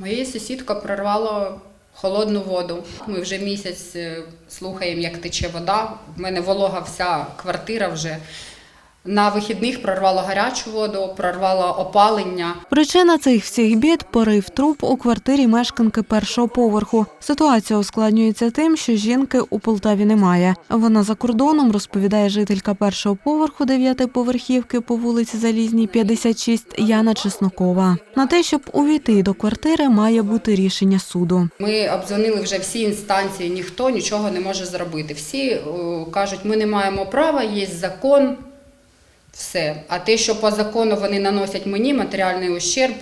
Моєї сусідка прорвало холодну воду. Ми вже місяць е, слухаємо, як тече вода. У мене волога вся квартира вже. На вихідних прорвало гарячу воду, прорвало опалення. Причина цих всіх бід порив труб у квартирі мешканки першого поверху. Ситуація ускладнюється тим, що жінки у Полтаві немає. Вона за кордоном розповідає жителька першого поверху дев'ятиповерхівки по вулиці Залізній, 56 Яна Чеснокова. На те, щоб увійти до квартири, має бути рішення суду. Ми обдзвонили вже всі інстанції, ніхто нічого не може зробити. Всі е, кажуть, ми не маємо права, є закон, все. А те, що по закону вони наносять мені матеріальний ущерб,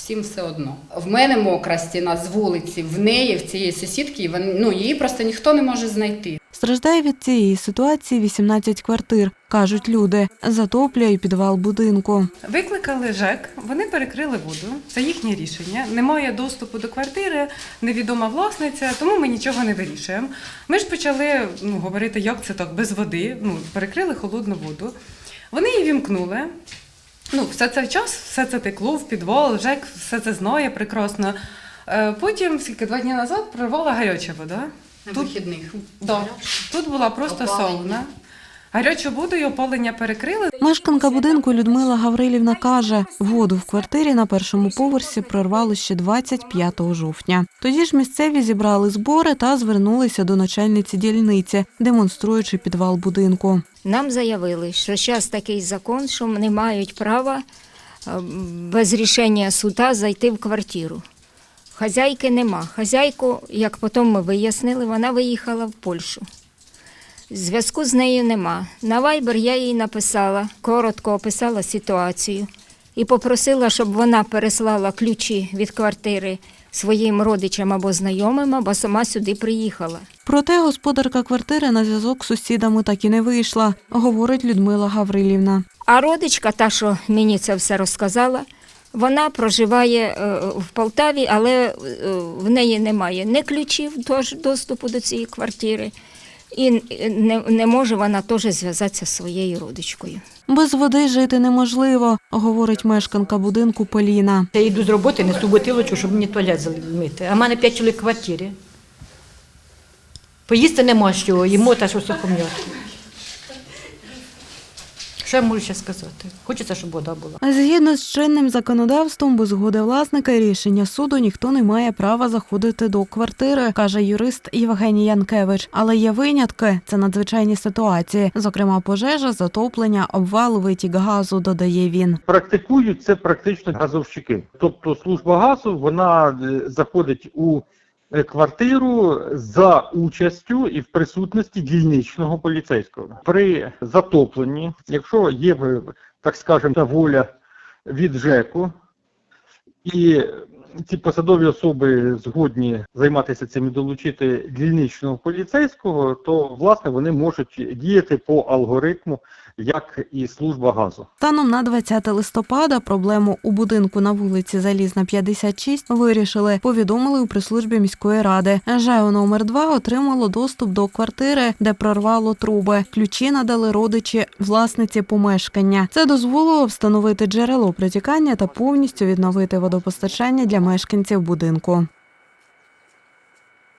всім все одно. В мене мокра стіна з вулиці, в неї, в цієї сусідки, ну, її просто ніхто не може знайти. Страждає від цієї ситуації 18 квартир, кажуть люди. Затоплює підвал будинку. Викликали ЖЕК, вони перекрили воду. Це їхнє рішення. Немає доступу до квартири, невідома власниця, тому ми нічого не вирішуємо. Ми ж почали ну, говорити, як це так, без води. Ну, перекрили холодну воду. Вони її вімкнули. Ну, все це час, все це текло в підвал, ЖЕК все це знає прекрасно. Е, Потім, скільки два дні назад, прорвала гаряча вода. На Тут- вихідних. Да. Тут була просто Опалення. сауна. Гарячу воду і опалення перекрили. Мешканка будинку Людмила Гаврилівна каже, воду в квартирі на першому поверсі прорвало ще 25 жовтня. Тоді ж місцеві зібрали збори та звернулися до начальниці дільниці, демонструючи підвал будинку. Нам заявили, що зараз такий закон, що не мають права е, без рішення суда зайти в квартиру. Хазяйки нема. Хазяйку, як потім ми вияснили, вона виїхала в Польщу. Зв'язку з нею нема. На Viber я їй написала, коротко описала ситуацію і попросила, щоб вона переслала ключі від квартири своїм родичам або знайомим, або сама сюди приїхала. Проте господарка квартири на зв'язок з сусідами так і не вийшла, говорить Людмила Гаврилівна. А родичка, та, що мені це все розказала, вона проживає е, в Полтаві, але е, в неї немає ні ключів доступу до цієї квартири, і не, не може вона теж зв'язатися з своєю родичкою. Без води жити неможливо, говорить мешканка будинку Поліна. Я йду з роботи, несу бутилочку, щоб мені туалет залити. А в мене п'ять чоловік в квартирі. Поїсти нема що, їмо та що сухом'ят. Що я можу ще сказати? Хочеться, щоб вода була. Згідно з чинним законодавством, без згоди власника і рішення суду ніхто не має права заходити до квартири, каже юрист Євгеній Янкевич. Але є винятки це надзвичайні ситуації, зокрема пожежа, затоплення, обвал, витік газу. Додає він. практикують це практично газовщики. Тобто служба газу вона е, заходить у квартиру за участю і в присутності дільничного поліцейського. При затопленні, якщо є, е, так скажемо, воля від ЖЕКу, і ці посадові особи згодні займатися цим і долучити дільничного поліцейського, то власне вони можуть діяти по алгоритму, як і служба газу. Станом на 20 листопада проблему у будинку на вулиці Залізна 56 вирішили. Повідомили у прес-службі міської ради. ЖЕО номер 2 отримало доступ до квартири, де прорвало труби. Ключі надали родичі власниці помешкання. Це дозволило встановити джерело протікання та повністю відновити водопостачання для мешканців будинку.